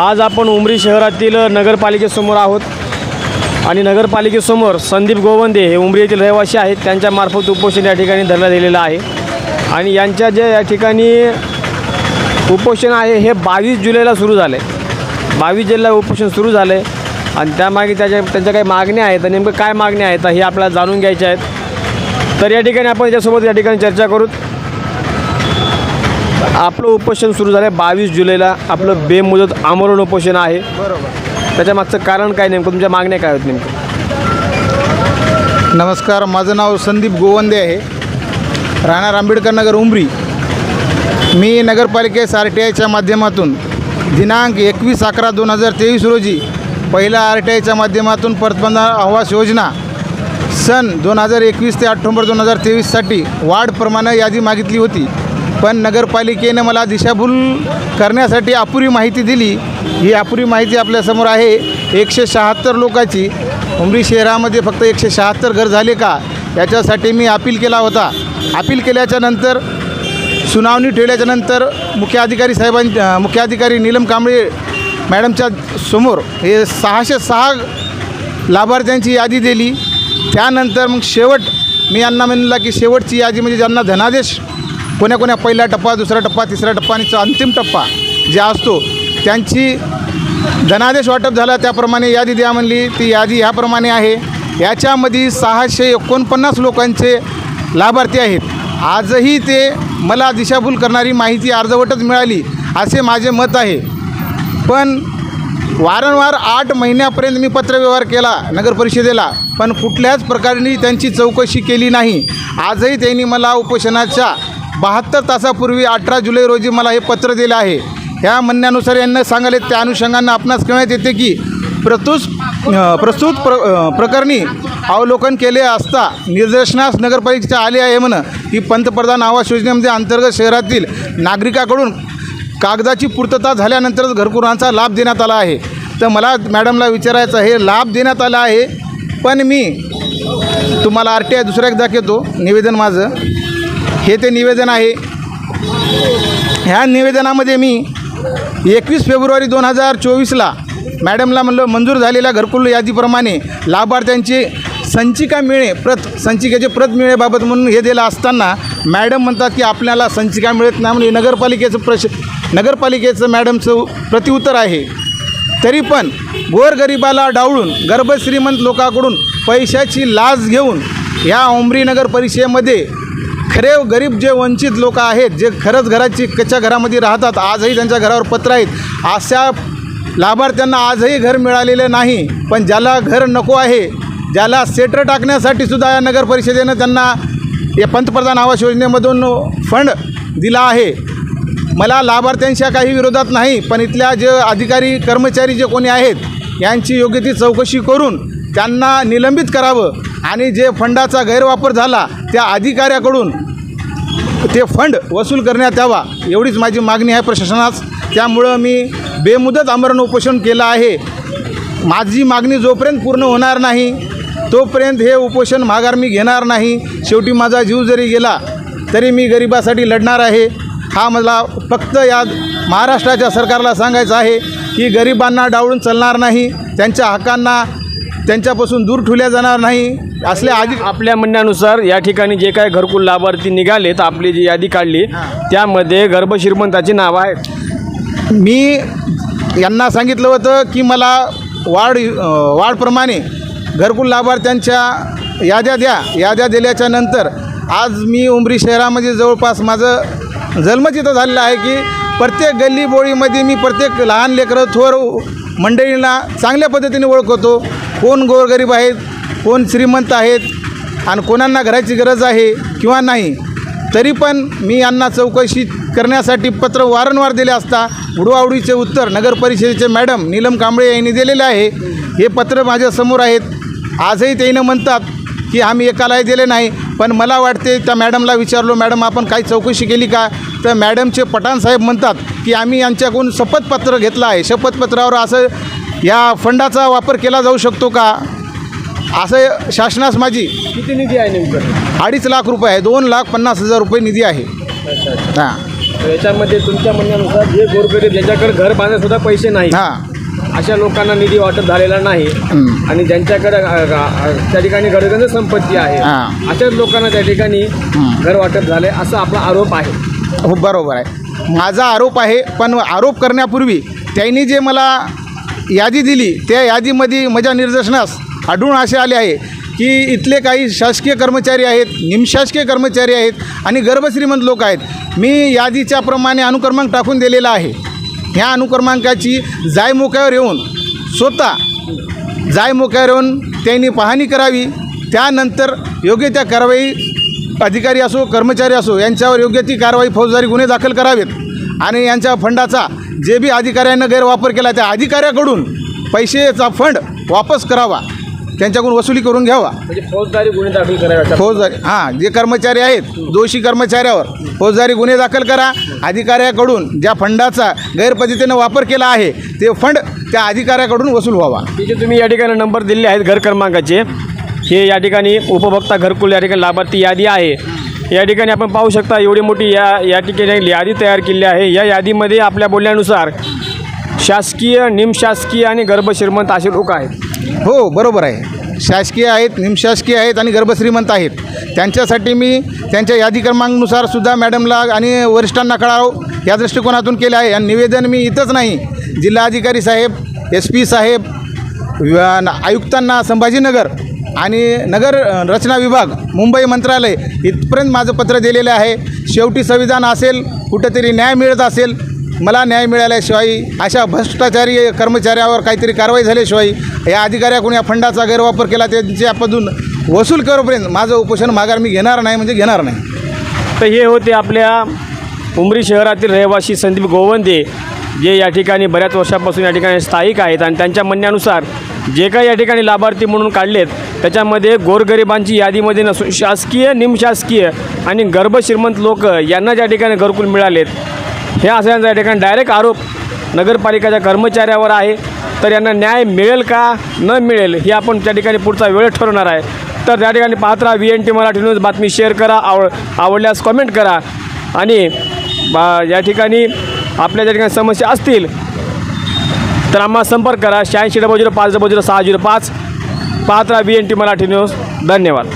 आज आपण उमरी शहरातील नगरपालिकेसमोर आहोत. आणि नगरपालिकेसमोर संदीप गोवंदे हे उमरी येथील रहिवासी आहेत. त्यांच्यामार्फत उपोषण या ठिकाणी धरलं दिलेलं आहे. आणि यांच्या जे या ठिकाणी उपोषण आहे हे बावीस जुलैला सुरू झालं आहे बावीस जुलैला उपोषण सुरू झालं आहे आणि त्यामागे त्याच्या त्यांच्या काही मागण्या आहेत तर नेमकं काय मागण्या आहेत हे आपल्याला जाणून घ्यायच्या आहेत. तर या ठिकाणी आपण त्याच्यासोबत या ठिकाणी चर्चा करू आपलं उपोषण सुरू झालं आहे बावीस जुलैला. आपलं बेमुदत आमरण उपोषण आहे. बरोबर. त्याच्या मागचं कारण काय नेमकं? तुमच्या मागण्या काय आहेत नेमकं? नमस्कार माझं नाव संदीप गोवंदे आहे. राहणार आंबेडकर नगर उमरी. मी नगरपालिकेस आर टी आयच्या माध्यमातून दिनांक एकवीस अकरा दोन हजार तेवीस रोजी पहिल्या आर टी आयच्या माध्यमातून परतबंध आवास योजना सन दोन हजार एकवीस ते ऑक्टोंबर दोन हजार तेवीससाठी वाढप्रमाणे यादी मागितली होती. पण नगरपालिकेनं मला दिशाभूल करण्यासाठी अपुरी माहिती दिली. ही अपुरी माहिती आपल्यासमोर आहे. एकशे शहात्तर लोकांची. उमरी शहरामध्ये फक्त एकशे शहात्तर घर झाले का? याच्यासाठी मी अपील केला होता. अपील केल्याच्यानंतर सुनावणी ठेवल्याच्या नंतर मुख्य अधिकारी साहेबां मुख्य अधिकारी नीलम कांबळे मॅडमच्या समोर हे सहाशे सहा लाभार्थ्यांची यादी दिली. त्यानंतर मग शेवट मी यांना म्हणला की शेवटची यादी म्हणजे ज्यांना धनादेश कोण्या कोण्या पहिला टप्पा दुसरा टप्पा तिसरा टप्पा आणि अंतिम टप्पा जे असतो त्यांची धनादेश वाटप झाला त्याप्रमाणे यादी द्या म्हणली. ती यादी ह्याप्रमाणे आहे. याच्यामध्ये सहाशे एकोणपन्नास लोकांचे लाभार्थी आहेत. आजही ते मला दिशाभूल करणारी माहिती अर्धवटच मिळाली असे माझे मत आहे. पण वारंवार आठ महिन्यापर्यंत मी पत्रव्यवहार केला नगर परिषदेला पण कुठल्याच प्रकारे त्यांची चौकशी केली नाही. आजही त्यांनी मला उपोषणाच्या बहात्तर तासापूर्वी अठरा जुलै रोजी मला हे पत्र दिलं आहे. ह्या म्हणण्यानुसार यांना सांगाले त्या अनुषंगानं आपणास कळण्यात येते की प्रतुस प्रस्तुत प्र प्रकरणी अवलोकन केले असता निदर्शनास नगरपालिकेच्या आले आहे म्हण की पंतप्रधान आवास योजनेमध्ये अंतर्गत शहरातील नागरिकाकडून कागदाची पूर्तता झाल्यानंतरच घरकुरांचा लाभ देण्यात आला आहे. तर मला मॅडमला विचारायचं हे लाभ देण्यात आला आहे पण मी तुम्हाला आर टी आय दुसऱ्या एकदा घेतो निवेदन माझं. हे ते निवेदन आहे. ह्या निवेदनामध्ये मी एकवीस फेब्रुवारी दोन हजार चोवीसला मॅडमला म्हणलं मंजूर झालेल्या घरकुल यादीप्रमाणे लाभार्थ्यांची संचिका मिळे प्रत संचिकेचे प्रत मिळेबाबत म्हणून हे दिलं असताना मॅडम म्हणतात की आपल्याला संचिका मिळत नाही म्हणजे नगरपालिकेचं प्रश नगरपालिकेचं मॅडमचं प्रतिउत्तर आहे. तरी पण गोरगरिबाला डावळून गर्भश्रीमंत लोकांकडून पैशाची लाच घेऊन ह्या ओमरी नगर परिषदेमध्ये खरे गरीब जे वंचित लोक आहेत जे खरंच घराची कच्च्या घरामध्ये राहतात आजही त्यांच्या घरावर पत्र आहेत. अशा लाभार्थ्यांना आजही घर मिळालेलं नाही पण ज्याला घर नको आहे ज्याला सेटर टाकण्यासाठी सुद्धा या नगर परिषदेनं त्यांना या पंतप्रधान आवास योजनेमधून फंड दिला आहे. मला लाभार्थ्यांच्या काही विरोधात नाही पण इथल्या जे अधिकारी कर्मचारी जे कोणी आहेत यांची योग्य ती चौकशी करून त्यांना निलंबित करावं. आणि जे फंडाचा गैरवापर झाला त्या अधिकाऱ्याकडून ते फंड वसूल करण्यात यावा एवढीच माझी मागणी आहे प्रशासनास. त्यामुळं मी बेमुदत आमरण उपोषण केलं आहे. माझी मागणी जोपर्यंत पूर्ण होणार नाही तोपर्यंत हे उपोषण माघार मी घेणार नाही. शेवटी माझा जीव जरी गेला तरी मी गरिबासाठी लढणार आहे. हा मला फक्त या महाराष्ट्राच्या सरकारला सांगायचं आहे की गरिबांना डावळून चालणार नाही त्यांच्या हक्कांना त्यांच्यापासून दूर ठेवल्या जाणार नाही असल्या आधी आपल्या म्हणण्यानुसार या ठिकाणी जे काय घरकुल लाभार्थी निघाले तर आपली जी यादी काढली त्यामध्ये गर्भश्रीमंताची नावं आहेत. मी यांना सांगितलं होतं की मला वाढ वाढप्रमाणे घरकुल लाभार्थ्यांच्या याद्या द्या. याद्या दिल्याच्या नंतर आज मी उमरी शहरामध्ये जवळपास माझं जन्मच इथं झालेलं आहे की प्रत्येक गल्ली बोळीमध्ये मी प्रत्येक लहान लेकरं थोर मंडळींना चांगल्या पद्धतीने ओळखतो. कोण गोरगरीब आहेत कोण श्रीमंत आहेत आणि कोणांना घराची गरज आहे किंवा नाही तरी पण मी यांना चौकशी करण्यासाठी पत्र वारंवार दिले असता उडवाउडीचे उत्तर नगर परिषदेचे मॅडम नीलम कांबळे यांनी दिलेले आहे. हे पत्र माझ्यासमोर आहेत. आजही त्यानं म्हणतात की आम्ही एकालाही दिले नाही पण मला वाटते त्या मॅडमला विचारलो मॅडम आपण काही चौकशी केली का? तर मॅडमचे पठाणसाहेब म्हणतात की आम्ही यांच्याकडून शपथपत्र घेतलं आहे. शपथपत्रावर असं या फंडाचा वापर केला जाऊ शकतो का? असं शासनास माझी किती निधी आहे नेमकं? अडीच लाख रुपये आहे. दोन लाख पन्नास हजार रुपये निधी आहे. हां. याच्यामध्ये तुमच्या म्हणण्यानुसार जे गोरगरीब ज्याच्याकडे घर बांधायला सुद्धा पैसे नाही हां. अशा लोकांना निधी वाटप झालेला नाही. आणि ज्यांच्याकडे त्या ठिकाणी गरगंज संपत्ती आहे हां. अशाच लोकांना त्या ठिकाणी घर वाटप झाले असा आपला आरोप आहे. हो बरोबर आहे. माझा आरोप आहे पण आरोप करण्यापूर्वी त्यांनी जे मला यादी दिली त्या यादीमध्ये माझ्या निदर्शनास आढळून असे आले आहे की इथले काही शासकीय कर्मचारी आहेत निमशासकीय कर्मचारी आहेत आणि गर्भश्रीमंत लोक आहेत. मी यादीच्या प्रमाणे अनुक्रमांक टाकून दिलेला आहे. ह्या अनुक्रमांकाची जायमोक्यावर येऊन स्वतः जायमोक्यावर येऊन त्यांनी पाहणी करावी. त्यानंतर योग्य त्या कारवाई अधिकारी असो कर्मचारी असो यांच्यावर योग्य ती कारवाई फौजदारी गुन्हे दाखल करावेत आणि यांच्या फंडाचा जे बी अधिकाऱ्यांनं गैरवापर केला त्या अधिकाऱ्याकडून पैसेचा फंड वापस करावा. त्यांच्याकडून वसुली करून घ्यावा. म्हणजे फौजदारी गुन्हे दाखल करावे फौजदारी हां जे कर्मचारी आहेत दोषी कर्मचाऱ्यावर फौजदारी गुन्हे दाखल करा. अधिकाऱ्याकडून ज्या फंडाचा गैरपद्धतीनं वापर केला आहे ते फंड त्या अधिकाऱ्याकडून वसूल व्हावा. हे जे तुम्ही या ठिकाणी नंबर दिलेले आहेत घर क्रमांकाचे. हे या ठिकाणी उपभोक्ता घरकुल या ठिकाणी लाभार्थी यादी आहे. या ठिकाणी आपण पाहू शकता एवढी मोठी या या ठिकाणी यादी तयार केली आहे. या यादीमध्ये आपल्या बोलण्यानुसार शासकीय निमशासकीय आणि गर्भश्रीमंत असे लोक आहेत. हो बरोबर आहे. शासकीय आहेत निमशासकीय आहेत आणि गर्भश्रीमंत आहेत. त्यांच्यासाठी मी त्यांच्या यादी क्रमांकनुसार सुद्धा मॅडमला आणि वरिष्ठांना कळावं या दृष्टिकोनातून केलं आहे. आणि निवेदन मी इथंच नाही जिल्हाधिकारी साहेब एस पी साहेब आयुक्तांना संभाजीनगर आणि नगर रचना विभाग मुंबई मंत्रालय इथपर्यंत माझं पत्र दिलेलं आहे. शेवटी संविधान असेल कुठेतरी न्याय मिळत असेल मला न्याय मिळाल्याशिवाय अशा भ्रष्टाचारी कर्मचाऱ्यावर काहीतरी कारवाई झाल्याशिवाय या अधिकाऱ्याकडून या फंडाचा गैरवापर केला त्यांच्यापासून वसूल करोपर्यंत माझं उपोषण माघार मी घेणार नाही म्हणजे घेणार नाही. तर हे होते आपल्या उमरी शहरातील रहिवासी संदीप गोवंदे जे या ठिकाणी बऱ्याच वर्षापासून या ठिकाणी स्थायिक आहेत आणि त्यांच्या म्हणण्यानुसार जे काही या ठिकाणी लाभार्थी म्हणून काढलेत त्याच्यामध्ये गोरगरिबांची यादीमध्ये नसून शासकीय निमशासकीय आणि गर्भश्रीमंत लोक यांना ज्या ठिकाणी घरकुल मिळालेत हे असल्याचा या ठिकाणी डायरेक्ट आरोप नगरपालिकेच्या कर्मचाऱ्यावर आहे. तर यांना न्याय मिळेल का न मिळेल हे आपण त्या ठिकाणी पुढचा वेळ ठरवणार आहे. तर त्या ठिकाणी पाहत राहा V N T Marathi news बातमी शेअर करा आव आवडल्यास कमेंट करा. आणि बा या ठिकाणी आपल्या ज्या ठिकाणी समस्या असतील तर आम्हाला संपर्क करा. शहाऐंशी डबल झिरो पाच डबल झिरो सहा झिरो पाच. पाहत राहा B N T Marathi news धन्यवाद.